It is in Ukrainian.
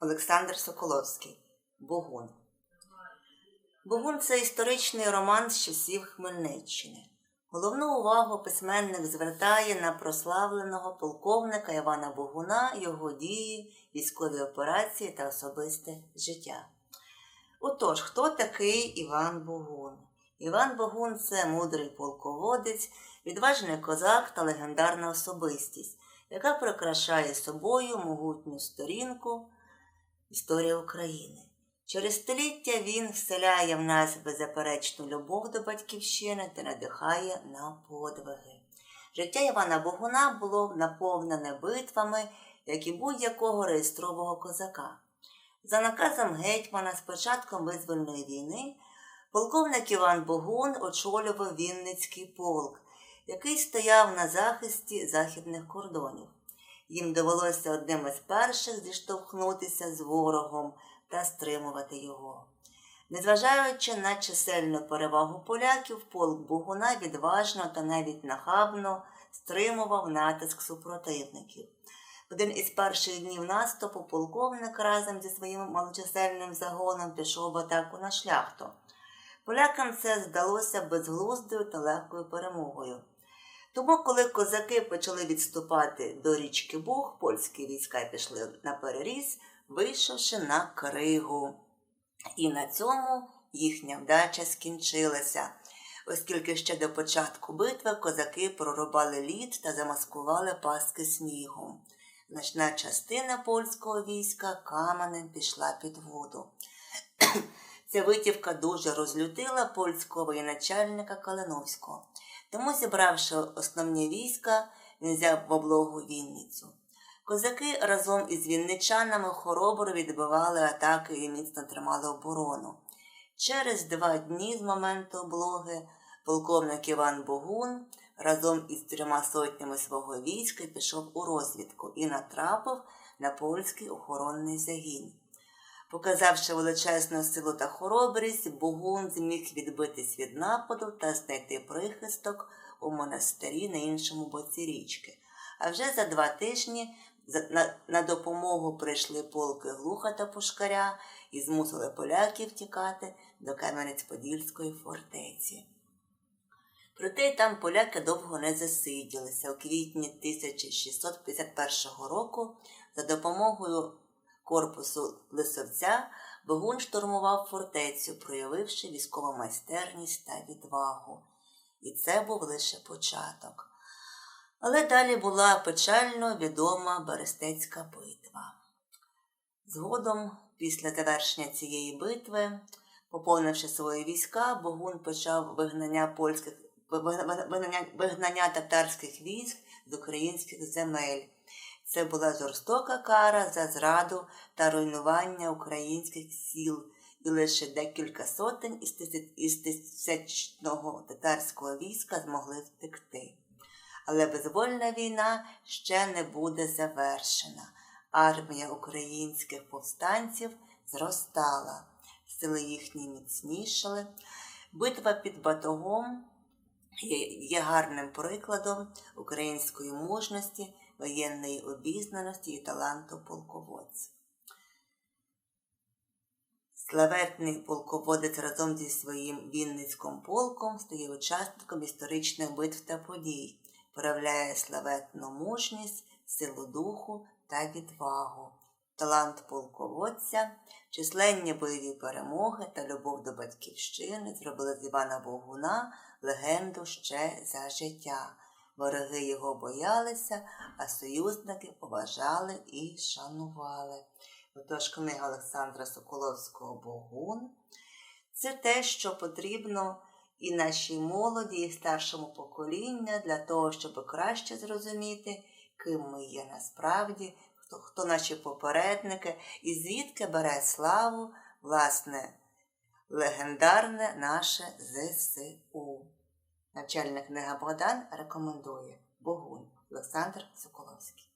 Олександр Соколовський. Богун. Богун це історичний роман з часів Хмельниччини. Головну увагу письменник звертає на прославленого полковника Івана Богуна, його дії, військові операції та особисте життя. Отож, хто такий Іван Богун? Іван Богун це мудрий полководець, відважний козак та легендарна особистість, яка прикрашає собою могутню сторінку історії України. Через століття він вселяє в нас беззаперечну любов до батьківщини та надихає на подвиги. Життя Івана Богуна було наповнене битвами, як і будь-якого реєстрового козака. За наказом гетьмана з початком визвольної війни полковник Іван Богун очолював Вінницький полк, який стояв на захисті західних кордонів. Їм довелося одним із перших зіштовхнутися з ворогом та стримувати його. Незважаючи на чисельну перевагу поляків, полк Богуна відважно та навіть нахабно стримував натиск супротивників. В один із перших днів наступу полковник разом зі своїм малочисельним загоном пішов в атаку на шляхту. Полякам це здалося безглуздою та легкою перемогою. Тому, коли козаки почали відступати до річки Буг, польські війська пішли на переріз, вийшовши на кригу. І на цьому їхня вдача скінчилася, оскільки ще до початку битви козаки прорубали лід та замаскували паски снігом. Значна частина польського війська каменем пішла під воду. Ця витівка дуже розлютила польського воєначальника Калиновського. Тому, зібравши основні війська, він взяв в облогу Вінницю. Козаки разом із вінничанами хоробро відбивали атаки і міцно тримали оборону. Через два дні з моменту облоги полковник Іван Богун разом із трьома сотнями свого війська пішов у розвідку і натрапив на польський охоронний загін. Показавши величезну силу та хоробрість, Богун зміг відбитись від нападу та знайти прихисток у монастирі на іншому боці річки. А вже за два тижні на допомогу прийшли полки Глуха та Пушкаря і змусили поляків тікати до Кам'янець-Подільської фортеці. Проте й там поляки довго не засиділися. У квітні 1651 року за допомогою корпусу Лисовця Богун штурмував фортецю, проявивши військову майстерність та відвагу. І це був лише початок. Але далі була печально відома Берестецька битва. Згодом, після завершення цієї битви, поповнивши свої війська, Богун почав вигнання польських вигнання, вигнання татарських військ з українських земель. Це була жорстока кара за зраду та руйнування українських сіл, і лише декілька сотень із тисячного татарського війська змогли втекти. Але безвольна війна ще не буде завершена. Армія українських повстанців зростала, сили їхні міцнішали. Битва під батогом є гарним прикладом української мужності, воєнної обізнаності і таланту полководця. Славетний полководець разом зі своїм Вінницьким полком стає учасником історичних битв та подій, проявляє славетну мужність, силу духу та відвагу, талант полководця, численні бойові перемоги та любов до батьківщини зробили з Івана Богуна легенду ще за життя. Вороги його боялися, а союзники поважали і шанували. Отож, книга Олександра Соколовського Богун це те, що потрібно і нашій молоді, і старшому поколінню для того, щоб краще зрозуміти, ким ми є насправді, хто, хто наші попередники, і звідки бере славу, власне, легендарне наше ЗСУ. Начальник книга Богдан рекомендує Богун Олександр Соколовський.